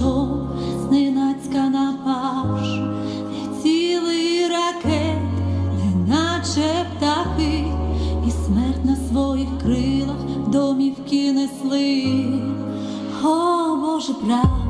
прийшов, зненацька напавш, цілий ракет, неначе птахи, і смерть на своїх крилах домівки несли, О, Боже, брат.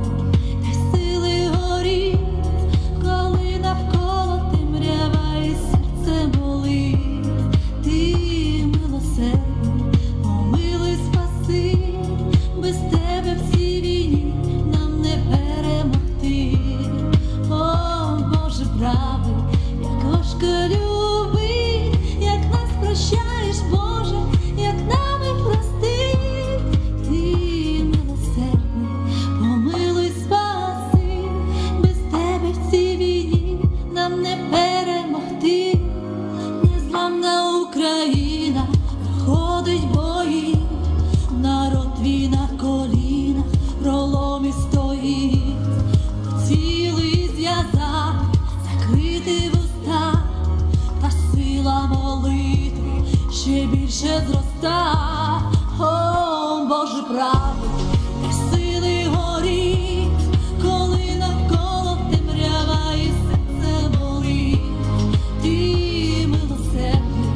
Ще зроста. О, Боже правий, сили горіть, коли навколо темрява і серце болить. Ти милосердний,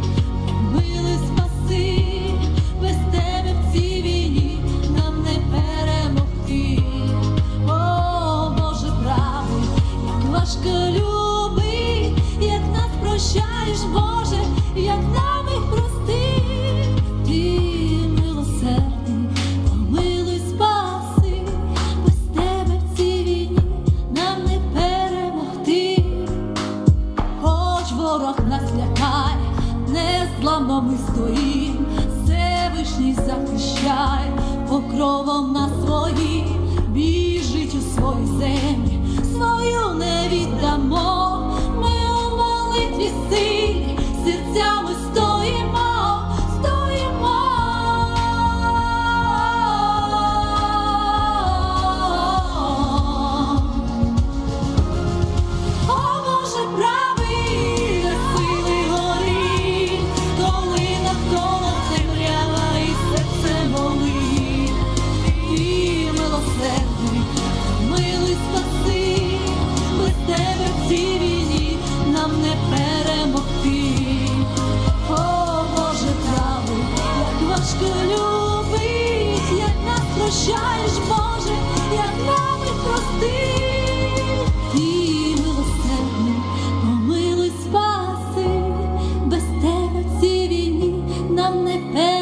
милий спаси, без тебе в цій війні нам не перемогти. О, Боже правий, як важко любить, як нас прощаєш, Боже, як нам їх прости. Незламно ми стоїм, Всевишній захищай покровом на свої, перемогти. О, Боже, як важко любить, як нас Боже, як нам і прости. Ти милосердний, помилуй, спаси, без тебе в цій війні нам не перемогти.